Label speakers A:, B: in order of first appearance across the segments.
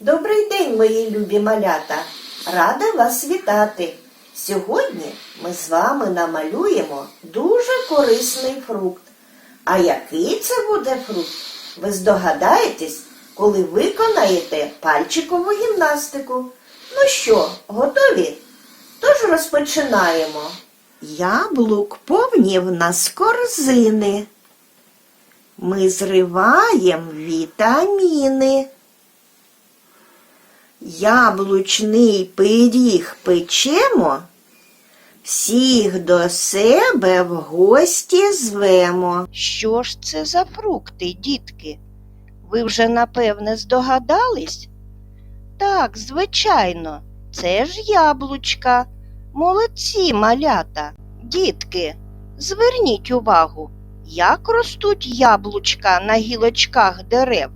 A: Добрий день, мої любі малята! Рада вас вітати! Сьогодні ми з вами намалюємо дуже корисний фрукт. А який це буде фрукт? Ви здогадаєтесь, коли виконаєте пальчикову гімнастику. Ну що, готові? Тож розпочинаємо. Яблук повні в нас корзини. Ми зриваємо вітаміни. Яблучний пиріг печемо, всіх до себе в гості звемо. Що ж це за фрукти, дітки? Ви вже напевне здогадались? Так, звичайно, це ж яблучка. Молодці малята. Дітки, зверніть увагу, як ростуть яблучка на гілочках дерев.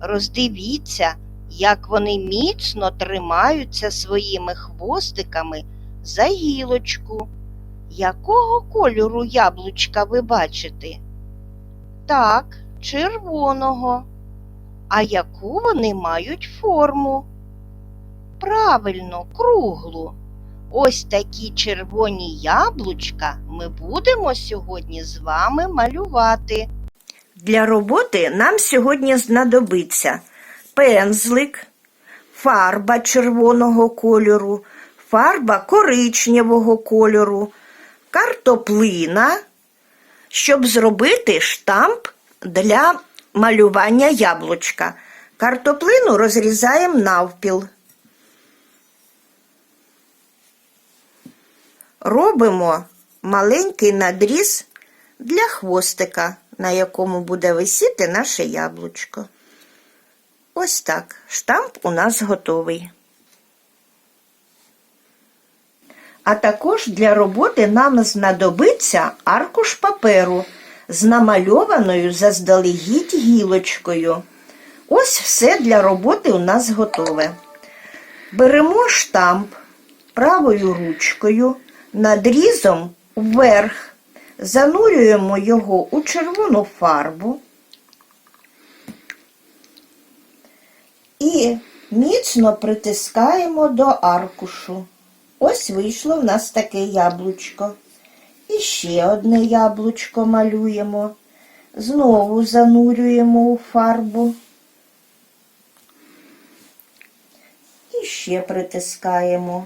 A: Роздивіться, як вони міцно тримаються своїми хвостиками за гілочку. Якого кольору яблучка ви бачите? Так, червоного. А яку вони мають форму? Правильно, круглу. Ось такі червоні яблучка ми будемо сьогодні з вами малювати. Для роботи нам сьогодні знадобиться пензлик, фарба червоного кольору, фарба коричневого кольору, картоплина, щоб зробити штамп для малювання яблучка. Картоплину розрізаємо навпіл. Робимо маленький надріз для хвостика, на якому буде висіти наше яблучко. Ось так. Штамп у нас готовий. А також для роботи нам знадобиться аркуш паперу з намальованою заздалегідь гілочкою. Ось все для роботи у нас готове. Беремо штамп правою ручкою, надрізом вверх, занурюємо його у червону фарбу. І міцно притискаємо до аркушу. Ось вийшло в нас таке яблучко. І ще одне яблучко малюємо. Знову занурюємо у фарбу. І ще притискаємо.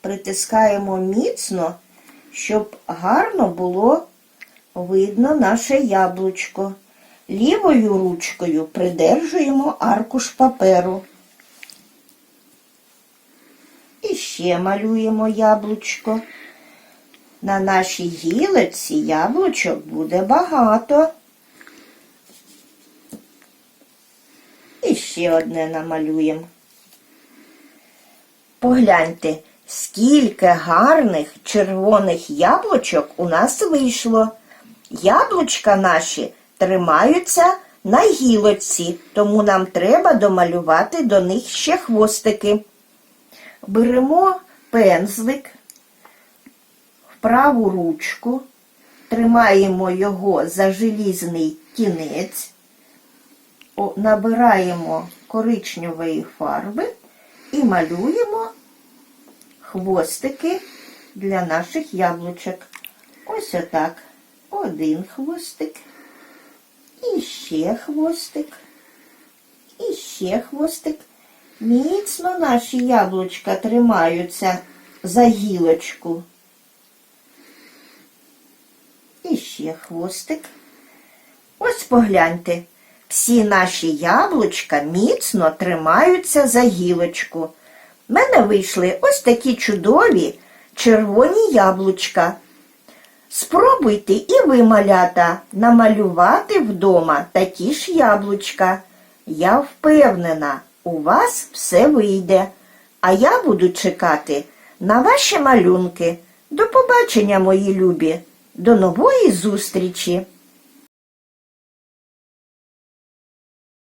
A: Притискаємо міцно, щоб гарно було видно наше яблучко. Лівою ручкою придержуємо аркуш паперу. І ще малюємо яблучко. На нашій гілочці яблучок буде багато. І ще одне намалюємо. Погляньте, скільки гарних червоних яблучок у нас вийшло. Яблучка наші тримаються на гілочці, тому нам треба домалювати до них ще хвостики. Беремо пензлик в праву ручку, тримаємо його за желізний кінець, набираємо коричневої фарби і малюємо хвостики для наших яблучок. Ось отак. Один хвостик. І ще хвостик. І ще хвостик. Міцно наші яблучка тримаються за гілочку. І ще хвостик. Ось погляньте. Всі наші яблучка міцно тримаються за гілочку. В мене вийшли ось такі чудові червоні яблучка. Спробуйте і ви, малята, намалювати вдома такі ж яблучка. Я впевнена, у вас все вийде. А я буду чекати на ваші малюнки. До побачення, мої любі, до нової зустрічі!